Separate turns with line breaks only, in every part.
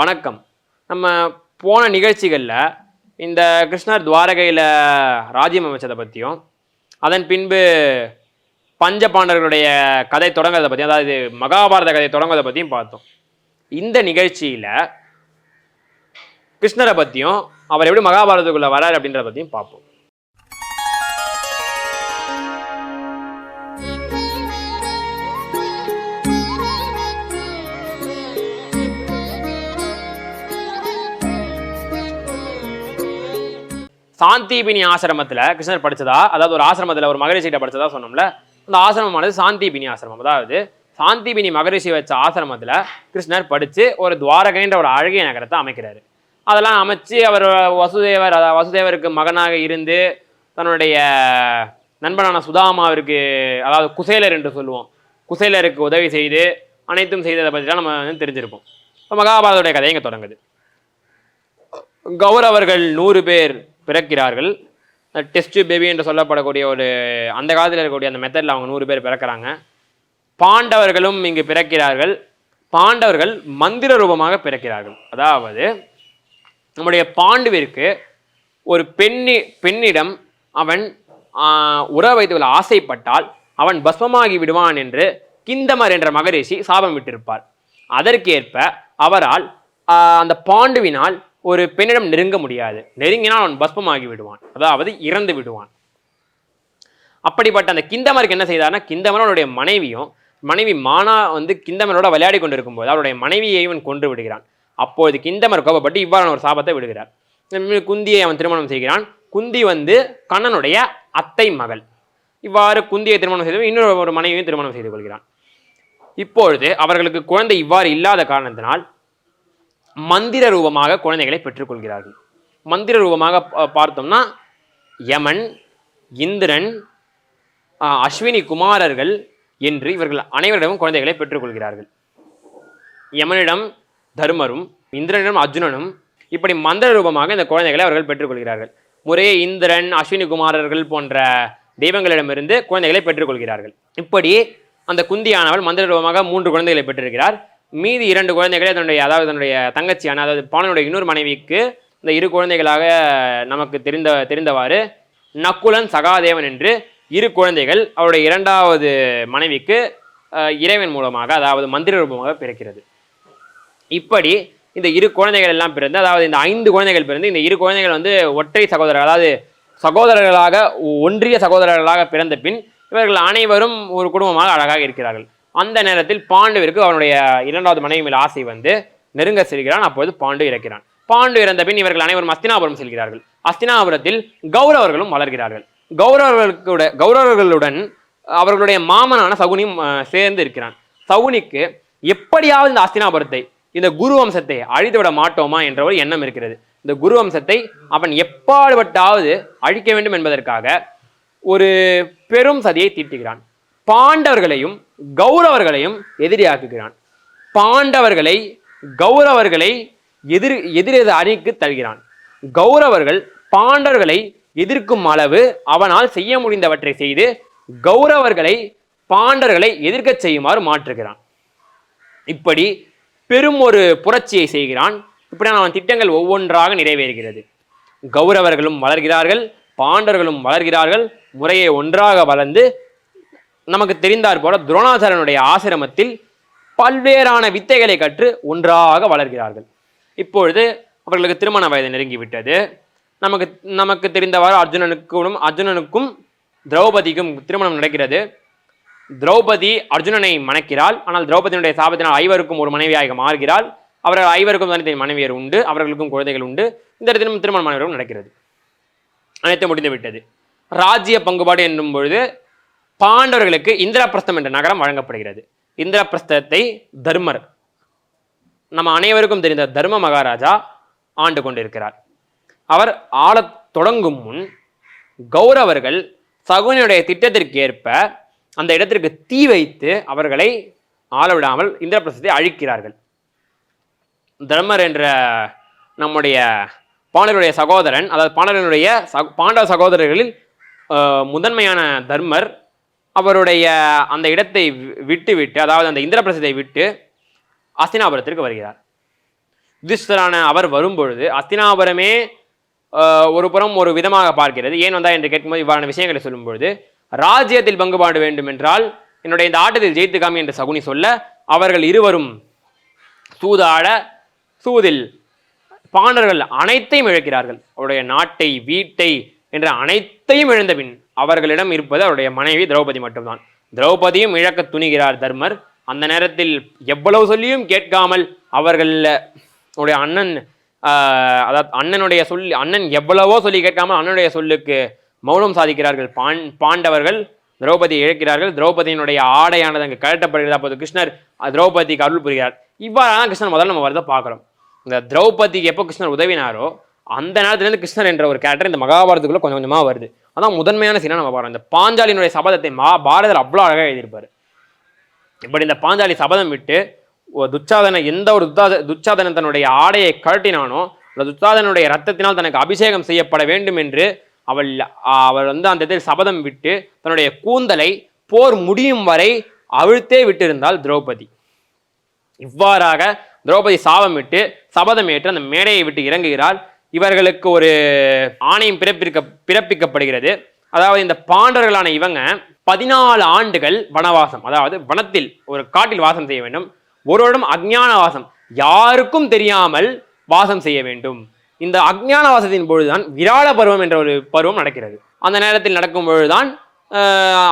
வணக்கம். நம்ம போன நிகழ்ச்சிகளில் இந்த கிருஷ்ணர் துவாரகையில் ராஜ்யம் அமைச்சதை பற்றியும் அதன் பின்பு பஞ்ச பாண்டவர்களுடைய கதை தொடங்குறதை பற்றியும் அதாவது மகாபாரத கதை தொடங்குறதை பற்றியும் பார்த்தோம். இந்த நிகழ்ச்சியில் கிருஷ்ணரை பற்றியும் அவர் எப்படி மகாபாரதத்துக்குள்ளே வராரு அப்படின்றத பற்றியும் பார்ப்போம். சாந்திபினி ஆசிரமத்தில் கிருஷ்ணர் படித்ததா அதாவது ஒரு ஆசிரமத்தில் ஒரு மகரிஷிகிட்ட படித்ததா சொன்னோம்ல? அந்த ஆசிரமமானது சாந்திபினி ஆசிரமம். அதாவது சாந்திபினி மகரிஷி வச்ச ஆசிரமத்தில் கிருஷ்ணர் படித்து ஒரு துவாரகைன்ற ஒரு அழகிய நகரத்தை அமைக்கிறார். அதெல்லாம் அமைச்சு அவர் வசுதேவர் அதாவது வசுதேவருக்கு மகனாக இருந்து தன்னுடைய நண்பனான சுதாமாவிற்கு அதாவது குசேலர் என்று சொல்லுவோம். குசேலருக்கு உதவி செய்து அனைத்தும் செய்ததை பற்றிலாம் நம்ம வந்து தெரிஞ்சிருப்போம். இப்போ மகாபாரதோடைய கதை இங்கே தொடங்குது. கௌரவர்கள் நூறு பேர் பிறக்கிறார்கள். டெஸ்ட் பேபி என்று சொல்லப்படக்கூடிய ஒரு அந்த காலத்தில் இருக்கக்கூடிய அந்த மெத்தடில் அவங்க நூறு பேர் பிறக்கிறாங்க. பாண்டவர்களும் இங்கு பிறக்கிறார்கள். பாண்டவர்கள் மந்திர ரூபமாக பிறக்கிறார்கள். அதாவது நம்முடைய பாண்டுவிற்கு ஒரு பெண்ணி பெண்ணிடம் அவன் உறவு வைத்துக்கொள்ள ஆசைப்பட்டால் அவன் பஸ்மமாகி விடுவான் என்று கிந்தமர் என்ற மகரிஷி சாபம் விட்டிருப்பார். அதற்கேற்ப அவரால் அந்த பாண்டுவினால் ஒரு பெண்ணிடம் நெருங்க முடியாது. நெருங்கினால் அவன் பஸ்பமாகி விடுவான். அதாவது இறந்து விடுவான். அப்படிப்பட்ட அந்த கிந்தமருக்கு என்ன செய்தார்னா கிந்தமர் அவருடைய மனைவியும் மனைவி மானா வந்து கிந்தமரோட விளையாடி கொண்டிருக்கும் போது அவருடைய மனைவியை இவன் கொன்று விடுகிறான். அப்போது கிந்தமர் கோபப்பட்டு இவ்வாறான ஒரு சாபத்தை விடுகிறார். குந்தியை அவன் திருமணம் செய்கிறான். குந்தி வந்து கண்ணனுடைய அத்தை மகள். இவ்வாறு குந்தியை திருமணம் செய்து இன்னொரு ஒரு மனைவியும் திருமணம் செய்து கொள்கிறான். இப்பொழுது அவர்களுக்கு குழந்தை இவ்வாறு இல்லாத காரணத்தினால் மந்திர ரூபமாக குழந்தைகளை பெற்றுக்கொள்கிறார்கள். மந்திர ரூபமாக பா- பார்த்தோம்னா யமன் இந்திரன் அஸ்வினி குமாரர்கள் என்று இவர்கள் அனைவரிடமும் குழந்தைகளை பெற்றுக்கொள்கிறார்கள். யமனிடம் தருமரும் இந்திரனிடம் அர்ஜுனனும் இப்படி மந்திர ரூபமாக இந்த குழந்தைகளை அவர்கள் பெற்றுக்கொள்கிறார்கள். முறையே இந்திரன் அஸ்வினி குமாரர்கள் போன்ற தெய்வங்களிடமிருந்து குழந்தைகளை பெற்றுக்கொள்கிறார்கள். இப்படி அந்த குந்தியானவள் மந்திர ரூபமாக மூன்று குழந்தைகளை பெற்றிருக்கிறார். மீதி இரண்டு குழந்தைகளை தன்னுடைய அதாவது தன்னுடைய தங்கச்சியான அதாவது பாலனுடைய இன்னொரு மனைவிக்கு இந்த இரு குழந்தைகளாக நமக்கு தெரிந்த தெரிந்தவாறு நக்குலன் சகாதேவன் என்று இரு குழந்தைகள் அவருடைய இரண்டாவது மனைவிக்கு இறைவன் மூலமாக அதாவது மந்திர ரூபமாக பிறக்கிறது. இப்படி இந்த இரு குழந்தைகள் எல்லாம் பிறந்து அதாவது இந்த ஐந்து குழந்தைகள் பிறந்து இந்த இரு குழந்தைகள் வந்து ஒற்றை சகோதரர் அதாவது சகோதரர்களாக ஒன்றிய சகோதரர்களாக பிறந்த பின் இவர்கள் அனைவரும் ஒரு குடும்பமாக அழகாக இருக்கிறார்கள். அந்த நேரத்தில் பாண்டுவிற்கு அவனுடைய இரண்டாவது மனைவி மேல் ஆசை வந்து நெருங்க செல்கிறான் அப்போது பாண்டு இறக்கிறான். பாண்டு இறந்த பின் இவர்கள் அனைவரும் அஸ்தினாபுரம் செல்கிறார்கள். அஸ்தினாபுரத்தில் கௌரவர்களும் வளர்கிறார்கள். கௌரவர்களுடைய கௌரவர்களுடன் அவர்களுடைய மாமனான சகுனியும் சேர்ந்து இருக்கிறான். சகுனிக்கு எப்படியாவது இந்த அஸ்தினாபுரத்தை இந்த குரு வம்சத்தை அழித்துவிட மாட்டோமா என்ற ஒரு எண்ணம் இருக்கிறது. இந்த குரு வம்சத்தை அவன் எப்பாடுபட்டாவது அழிக்க வேண்டும் என்பதற்காக ஒரு பெரும் சதியை தீட்டுகிறான். பாண்டவர்களையும் கௌரவர்களையும் எதிரியாக்குகிறான். பாண்டவர்களை கௌரவர்களை எதிர் எதிரெது அணிக்கு தருகிறான் கௌரவர்கள் பாண்டவர்களை எதிர்க்கும் அளவு அவனால் செய்ய முடிந்தவற்றை செய்து கௌரவர்களை பாண்டர்களை எதிர்க்கச் செய்யுமாறு மாற்றுகிறான். இப்படி பெரும் ஒரு புரட்சியை செய்கிறான். இப்படியான அவன் திட்டங்கள் ஒவ்வொன்றாக நிறைவேறுகிறது. கௌரவர்களும் வளர்கிறார்கள் பாண்டவர்களும் வளர்கிறார்கள் முறையை ஒன்றாக வளர்ந்து நமக்கு தெரிந்தார் போல துரோணாச்சாரனுடைய ஆசிரமத்தில் பல்வேறான வித்தைகளை கற்று ஒன்றாக வளர்கிறார்கள். இப்பொழுது அவர்களுக்கு திருமண வயது நெருங்கிவிட்டது. நமக்கு நமக்கு தெரிந்தவாறு அர்ஜுனனுக்கும் அர்ஜுனனுக்கும் திரௌபதிக்கும் திருமணம் நடக்கிறது. திரௌபதி அர்ஜுனனை மணக்கிறாள். ஆனால் திரௌபதியினுடைய சாபத்தினால் ஐவருக்கும் ஒரு மனைவியாக மாறுகிறாள். அவர்கள் ஐவருக்கும் தனித்தனி மனைவியர் உண்டு அவர்களுக்கும் குழந்தைகள் உண்டு. இந்த இடத்திலும் திருமண மனைவியரும் நடக்கிறது. அனைத்தும் முடிந்துவிட்டது. ராஜ்ய பங்குபாடு என்னும் பொழுது பாண்டவர்களுக்கு இந்திரபிரஸ்தம் என்ற நகரம் வழங்கப்படுகிறது. இந்திரபிரஸ்தத்தை தர்மர் நம்ம அனைவருக்கும் தெரிந்த தர்ம மகாராஜா ஆண்டு கொண்டிருக்கிறார். அவர் ஆளத் தொடங்கும் முன் கௌரவர்கள் சகுனியுடைய திட்டத்திற்கு ஏற்ப அந்த இடத்திற்கு தீ வைத்து அவர்களை ஆள விடாமல் இந்திரபிரஸ்தத்தை அழிக்கிறார்கள். தர்மர் என்ற நம்முடைய பாண்டவருடைய சகோதரன் அதாவது பாண்டவனுடைய சக பாண்டவ சகோதரர்களில் முதன்மையான தர்மர் அவருடைய அந்த இடத்தை வி- விட்டு விட்டு அதாவது அந்த இந்திரபிரசத்தை விட்டு அஸ்தினாபுரத்திற்கு வருகிறார். யுதிஷ்டரான அவர் வரும்பொழுது அஸ்தினாபுரமே ஒரு புறம் ஒரு விதமாக பார்க்கிறது. ஏன் வந்தா என்று கேட்கும்போது இவ்வாறான விஷயங்களை சொல்லும்பொழுது ராஜ்யத்தில் பங்குபாடு வேண்டும் என்றால் என்னுடைய இந்த ஆட்டத்தில் ஜெயித்து காமி என்று சகுனி சொல்ல அவர்கள் இருவரும் சூதாட சூதில் பாண்டர்கள் அனைத்தையும் இழக்கிறார்கள். அவருடைய நாட்டை வீட்டை என்ற அனைத்தையும் இழந்த பின் அவர்களிடம் இருப்பது அவருடைய மனைவி திரௌபதி மட்டும்தான். திரௌபதியும் இழக்க துணிகிறார் தர்மர். அந்த நேரத்தில் எவ்வளவு சொல்லியும் கேட்காமல் அவர்கள் உடைய அண்ணன் அதாவது அண்ணனுடைய சொல் அண்ணன் எவ்வளவோ சொல்லி கேட்காமல் அண்ணனுடைய சொல்லுக்கு மௌனம் சாதிக்கிறார்கள். பாண் பாண்டவர்கள் திரௌபதியை இழக்கிறார்கள். திரௌபதியினுடைய ஆடையானது அங்கு கழட்டப்படுகிறது அப்போது கிருஷ்ணர் திரௌபதிக்கு அருள் புரிகிறார். இவ்வாறான கிருஷ்ணர் முதல்ல நம்ம வரதை பார்க்குறோம். இந்த திரௌபதிக்கு எப்போ கிருஷ்ணர் உதவினாரோ அந்த நேரத்துலேருந்து கிருஷ்ணர் என்ற ஒரு கேரக்டர் இந்த மகாபாரதத்துக்குள்ள கொஞ்சம் கொஞ்சமாக வருது. அதான் முதன்மையான சீனாக நம்ம பார்க்குறோம். இந்த பாஞ்சாலியினுடைய சபதத்தை மா பாரதர் அவ்வளோ அழகாக எழுதியிருப்பார். இப்படி இந்த பாஞ்சாலி சபதம் விட்டு ஒரு துச்சாதன எந்த ஒரு துத்தாத துச்சாதனன் தன்னுடைய ஆடையை கழட்டினானோ அந்த துச்சாதனுடைய ரத்தத்தினால் தனக்கு அபிஷேகம் செய்யப்பட வேண்டும் என்று அவள் அவர் வந்து அந்த இதில் சபதம் விட்டு தன்னுடைய கூந்தலை போர் முடியும் வரை அவிழ்த்தே விட்டிருந்தாள் திரௌபதி. இவ்வாறாக திரௌபதி சாபம் விட்டு சபதம் ஏற்று அந்த மேடையை விட்டு இறங்குகிறாள். இவர்களுக்கு ஒரு ஆணையம் பிறப்பிக்க பிறப்பிக்கப்படுகிறது. அதாவது இந்த பாண்டவர்களான இவங்க பதினாலு ஆண்டுகள் வனவாசம் அதாவது வனத்தில் ஒரு காட்டில் வாசம் செய்ய வேண்டும். ஒரு வருடம் அஜ்ஞான வாசம். யாருக்கும் தெரியாமல் வாசம் செய்ய வேண்டும். இந்த அஜ்ஞான வாசத்தின் பொழுதுதான் விராட பருவம் என்ற ஒரு பருவம் நடக்கிறது. அந்த நேரத்தில் நடக்கும் பொழுதுதான்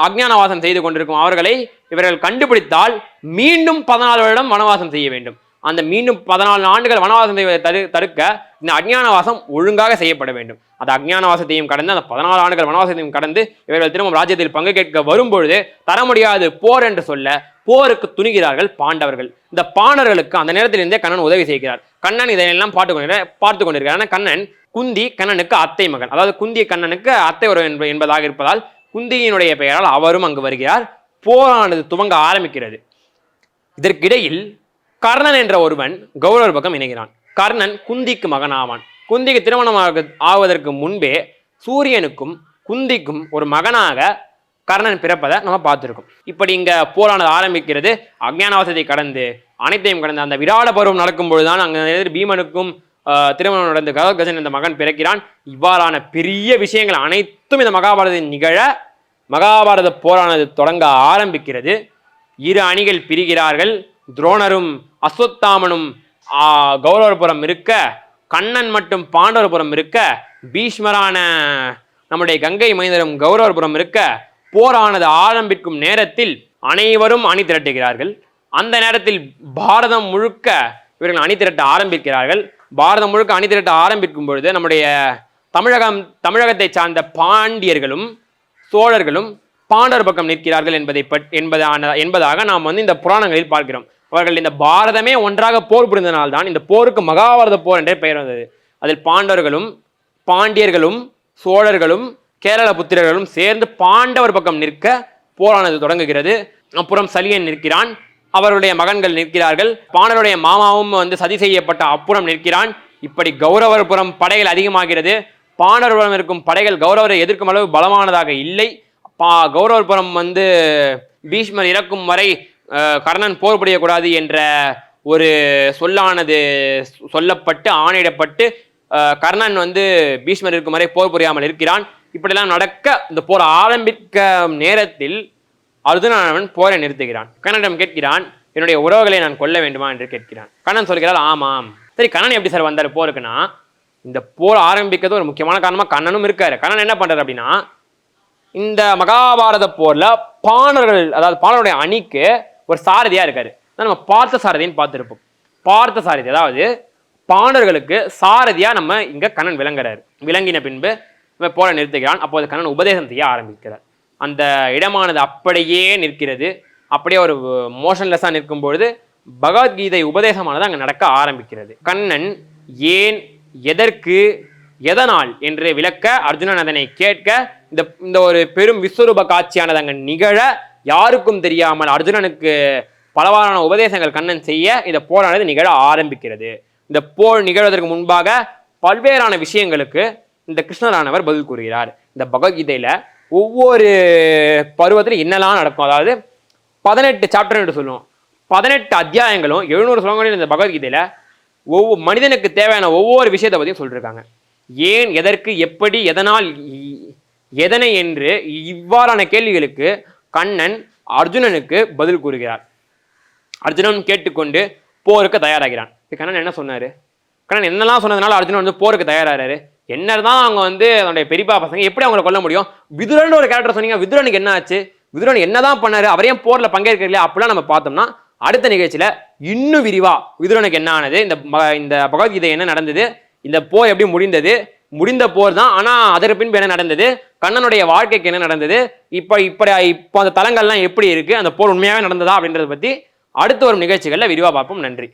அஜ்ஞான வாசம் செய்து கொண்டிருக்கும் அவர்களை இவர்கள் கண்டுபிடித்தால் மீண்டும் பதினாலு வருடம் வனவாசம் செய்ய வேண்டும். அந்த மீண்டும் பதினாலு ஆண்டுகள் வனவாசம் செய்வதை தடு தடுக்க இந்த அஜ்ஞானவாசம் ஒழுங்காக செய்யப்பட வேண்டும். அந்த அஜ்ஞானவாசத்தையும் கடந்து அந்த பதினாலு ஆண்டுகள் வனவாசத்தையும் கடந்து இவர்கள் திரும்ப ராஜ்யத்தில் பங்கு கேட்க வரும்பொழுது தர முடியாது போர் என்று சொல்ல போருக்கு துணிகிறார்கள் பாண்டவர்கள். இந்த பாண்டவர்களுக்கு அந்த நேரத்திலிருந்தே கண்ணன் உதவி செய்கிறார். கண்ணன் இதையெல்லாம் பார்த்து கொண்டிருக்க பார்த்து கொண்டிருக்கிறார் ஆனால் கண்ணன் குந்தி கண்ணனுக்கு அத்தை மகன். அதாவது குந்தி கண்ணனுக்கு அத்தை உறவு என்பதாக இருப்பதால் குந்தியினுடைய பெயரால் அவரும் அங்கு வருகிறார். போரானது துவங்க ஆரம்பிக்கிறது. இதற்கிடையில் கர்ணன் என்ற ஒருவன் கௌரவர் பக்கம் இணைகிறான். கர்ணன் குந்திக்கு மகன் ஆவான். குந்திக்கு திருமணமாக ஆவதற்கு முன்பே சூரியனுக்கும் குந்திக்கும் ஒரு மகனாக கர்ணன் பிறப்பதை நம்ம பார்த்துருக்கோம். இப்படி இங்க போரானது ஆரம்பிக்கிறது. அஜ்ஞானவாசத்தை கடந்து அனைத்தையும் கடந்து அந்த விராட பருவம் நடக்கும் பொழுதுதான் அங்கே பீமனுக்கும் திருமணம் நடந்து கதகஜன் இந்த மகன் பிறக்கிறான். இவ்வாறான பெரிய விஷயங்கள் அனைத்தும் இந்த மகாபாரதத்தில் நிகழ மகாபாரத போரானது தொடங்க ஆரம்பிக்கிறது. இரு அணிகள் பிரிகிறார்கள். துரோணரும் அஸ்வத்தாமனும் கௌரவபுரம் இருக்க கண்ணன் மற்றும் பாண்டவபுரம் இருக்க பீஷ்மரான நம்முடைய கங்கை மைந்தரும் கௌரவபுரம் இருக்க போரானது ஆரம்பிக்கும் நேரத்தில் அனைவரும் அணி திரட்டுகிறார்கள். அந்த நேரத்தில் பாரதம் முழுக்க இவர்கள் அணி திரட்ட ஆரம்பிக்கிறார்கள். பாரதம் முழுக்க அணி திரட்ட ஆரம்பிக்கும் பொழுது நம்முடைய தமிழகம் தமிழகத்தை சார்ந்த பாண்டியர்களும் சோழர்களும் பாண்டவர் பக்கம் நிற்கிறார்கள் என்பதை பட் என்பதான என்பதாக நாம் வந்து இந்த புராணங்களில் பார்க்கிறோம். அவர்கள் இந்த பாரதமே ஒன்றாக போர் புரிந்தனால்தான் இந்த போருக்கு மகாபாரத போர் என்றே பெயர் வந்தது. அதில் பாண்டவர்களும் பாண்டியர்களும் சோழர்களும் கேரள புத்திரர்களும் சேர்ந்து பாண்டவர் பக்கம் நிற்க போரானது தொடங்குகிறது. அப்புறம் சலியன் நிற்கிறான். அவருடைய மகன்கள் நிற்கிறார்கள். பாண்டவருடைய மாமாவும் வந்து சதி செய்யப்பட்ட அப்புறம் நிற்கிறான். இப்படி கௌரவர்புறம் படைகள் அதிகமாகிறது. பாண்டவர்புறம் இருக்கும் படைகள் கௌரவரை எதிர்க்கும் அளவு பலமானதாக இல்லை. பா கௌரவர்புறம் வந்து பீஷ்மர் இறக்கும் வரை கர்ணன் போர் புரியக்கூடாது என்ற ஒரு சொல்லானது சொல்லப்பட்டு ஆணையிடப்பட்டு கர்ணன் வந்து பீஷ்மர் இருக்கும் வரை போர் புரியாமல் இருக்கிறான். இப்படிலாம் நடக்க இந்த போர் ஆரம்பிக்க நேரத்தில் அர்ஜுனன் போரை நிறுத்துகிறான். கர்ணனிடம் கேட்கிறான் என்னுடைய உறவுகளை நான் கொல்ல வேண்டுமா? என்று கேட்கிறான். கண்ணன் சொல்கிறார் ஆமாம். சரி கண்ணன் எப்படி சார் வந்தார் போருக்குன்னா இந்த போர் ஆரம்பிக்கிறது ஒரு முக்கியமான காரணமாக கண்ணனும் இருக்காரு. கண்ணன் என்ன பண்ணுறாரு அப்படின்னா இந்த மகாபாரத போரில் பாணர்கள் அதாவது பாணருடைய அணிக்கு ஒரு சாரதியா இருக்காரு. நம்ம பார்த்த சாரதின்னு பார்த்துருப்போம். பார்த்த சாரதி அதாவது பாணர்களுக்கு சாரதியா நம்ம இங்க கண்ணன் விளங்குறாரு. விளங்கின பின்பு இவன் போல நிறுத்துகிறான். அப்போது கண்ணன் உபதேசம் செய்ய ஆரம்பிக்கிறார். அந்த இடமானது அப்படியே நிற்கிறது. அப்படியே ஒரு மோஷன்லெஸ்ஸாக நிற்கும் பொழுது பகவத்கீதை உபதேசமானது அங்கே நடக்க ஆரம்பிக்கிறது. கண்ணன் ஏன் எதற்கு எதனால் என்று விளக்க அர்ஜுனன் அதனை கேட்க இந்த இந்த ஒரு பெரும் விஸ்வரூப காட்சியானது அங்கே நிகழ யாருக்கும் தெரியாமல் அர்ஜுனனுக்கு பலவாறான உபதேசங்கள் கண்ணன் செய்ய இந்த போரானது நிகழ ஆரம்பிக்கிறது. இந்த போர் நிகழ்வதற்கு முன்பாக பல்வேறான விஷயங்களுக்கு இந்த கிருஷ்ணரானவர் பதில் கூறுகிறார். இந்த பகவத்கீதையில ஒவ்வொரு பருவத்திலும் என்னெல்லாம் நடக்கும்? அதாவது பதினெட்டு சாப்டர் என்று சொல்லுவோம். பதினெட்டு அத்தியாயங்களும் எழுநூறு ஸ்லோகங்களும் இந்த பகவத்கீதையில ஒவ்வொரு மனிதனுக்கு தேவையான ஒவ்வொரு விஷயத்தை பற்றியும் சொல்லியிருக்காங்க ஏன் எதற்கு எப்படி எதனால் எதனை என்று இவ்வாறான கேள்விகளுக்கு கண்ணன் அர்ஜுனனுக்கு பதில் கூறுகிறார். அர்ஜுனன் கேட்டுக்கொண்டு போருக்கு தயாராகிறான். இப்போ கண்ணன் என்ன சொன்னார்? கண்ணன் என்னெல்லாம் சொன்னதுனால அர்ஜுனன் வந்து போருக்கு தயாராகிறாரு என்னதான் அவங்க வந்து அவனுடைய பெரியப்பா பசங்க எப்படி அவங்களை கொல்ல முடியும்? விதுரன் ஒரு கேரக்டர் சொன்னீங்க விதுரனுக்கு என்ன ஆச்சு? விதுரன் என்னதான் பண்ணாரு? அவரையும் போரில் பங்கேற்கலையா அப்படிலாம் நம்ம பார்த்தோம்னா அடுத்த நிகழ்ச்சியில் இன்னும் விரிவா விதுரனுக்கு என்ன ஆனது? இந்த இந்த பகவத்கீதை என்ன நடந்தது? இந்த போர் எப்படி முடிந்தது? முடிந்த போர் தான். ஆனால் அதற்கு பின்பு என்ன நடந்தது? கண்ணனுடைய வாழ்க்கைக்கு என்ன நடந்தது? இப்போ இப்படி இப்போ அந்த தலங்கள்லாம் எப்படி இருக்குது அந்த போர் உண்மையாகவே நடந்ததா அப்படின்றத பற்றி அடுத்து வரும் நிகழ்ச்சிகளில் விரிவாக பார்ப்போம். நன்றி.